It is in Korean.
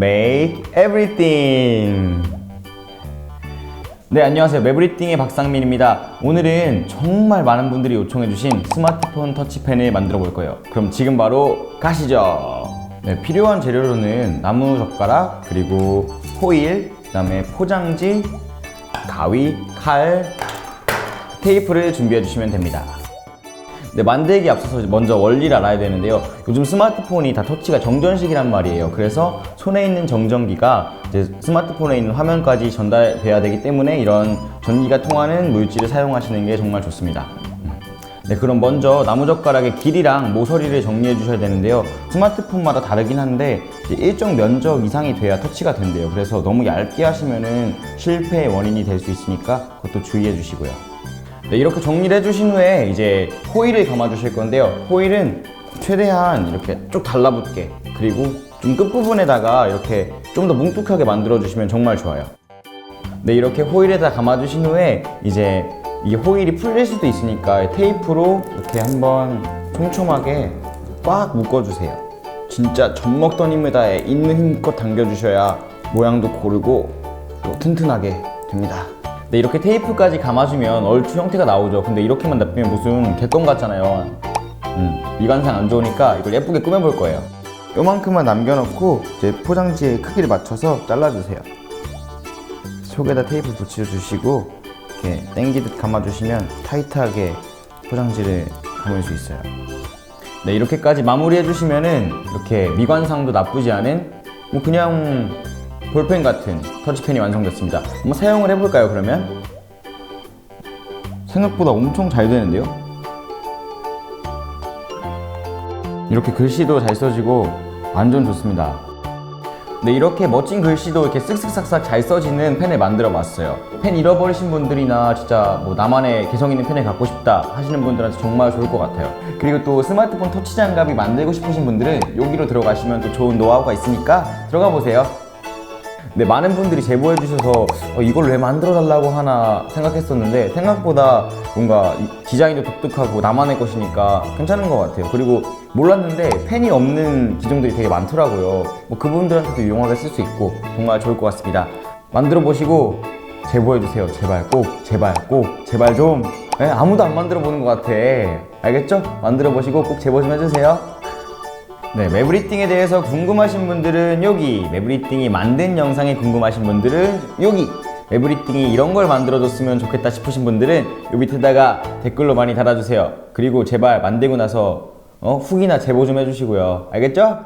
make everything. 네, 안녕하세요. 매브리띵의 박상민입니다. 오늘은 정말 많은 분들이 요청해주신 스마트폰 터치펜을 만들어 볼 거예요. 그럼 지금 바로 가시죠. 네, 필요한 재료로는 나무 젓가락, 그리고 호일, 그 다음에 포장지, 가위, 칼, 테이프를 준비해 주시면 됩니다. 네, 만들기 앞서서 먼저 원리를 알아야 되는데요. 요즘 스마트폰이 다 터치가 정전식이란 말이에요. 그래서 손에 있는 정전기가 이제 스마트폰에 있는 화면까지 전달돼야 되기 때문에 이런 전기가 통하는 물질을 사용하시는 게 정말 좋습니다. 음. 네, 그럼 먼저 나무젓가락의 길이랑 모서리를 정리해 주셔야 되는데요. 스마트폰마다 다르긴 한데 일정 면적 이상이 돼야 터치가 된대요. 그래서 너무 얇게 하시면은 실패의 원인이 될 수 있으니까 그것도 주의해 주시고요. 네, 이렇게 정리를 해주신 후에 이제 호일을 감아 주실 건데요. 호일은 최대한 이렇게 쭉 달라붙게 그리고 좀 끝부분에다가 이렇게 좀 더 뭉툭하게 만들어 주시면 정말 좋아요. 네, 이렇게 호일에다 감아 주신 후에 이제 이 호일이 풀릴 수도 있으니까 테이프로 이렇게 한번 촘촘하게 꽉 묶어 주세요. 진짜 젖 먹던 힘을 다해 있는 힘껏 당겨 주셔야 모양도 고르고 또 튼튼하게 됩니다. 네, 이렇게 테이프까지 감아주면 얼추 형태가 나오죠. 근데 이렇게만 놔두면 무슨 개껌 같잖아요. 음, 미관상 안 좋으니까 이걸 예쁘게 꾸며볼 거예요. 요만큼만 남겨놓고 이제 포장지의 크기를 맞춰서 잘라주세요. 속에다 테이프 붙여주시고 이렇게 당기듯 감아주시면 타이트하게 포장지를 감을 수 있어요. 네, 이렇게까지 마무리해 주시면은 이렇게 미관상도 나쁘지 않은 뭐 그냥 볼펜 같은 터치펜이 완성됐습니다. 한번 사용을 해볼까요, 그러면? 생각보다 엄청 잘 되는데요? 이렇게 글씨도 잘 써지고 완전 좋습니다. 네, 이렇게 멋진 글씨도 이렇게 쓱쓱싹싹 잘 써지는 펜을 만들어 봤어요. 펜 잃어버리신 분들이나 진짜 뭐 나만의 개성 있는 펜을 갖고 싶다 하시는 분들한테 정말 좋을 것 같아요. 그리고 또 스마트폰 터치 장갑이 만들고 싶으신 분들은 여기로 들어가시면 또 좋은 노하우가 있으니까 들어가 보세요. 네, 많은 분들이 제보해 주셔서 어, 이걸 왜 만들어 달라고 하나 생각했었는데 생각보다 뭔가 이 디자인도 독특하고 나만의 것이니까 괜찮은 것 같아요. 그리고 몰랐는데 펜이 없는 기종들이 되게 많더라고요. 뭐 그분들한테도 유용하게 쓸 수 있고 정말 좋을 것 같습니다. 만들어 보시고 제보해 주세요. 제발 꼭 제발 꼭 제발 좀 네, 아무도 안 만들어 보는 것 같아. 알겠죠? 만들어 보시고 꼭 제보 좀 해주세요. 네, 매브리띵에 대해서 궁금하신 분들은 여기, 매브리띵이 만든 영상이 궁금하신 분들은 여기, 매브리띵이 이런 걸 만들어줬으면 좋겠다 싶으신 분들은 요 밑에다가 댓글로 많이 달아주세요. 그리고 제발 만들고 나서 어, 후기나 제보 좀 해주시고요. 알겠죠?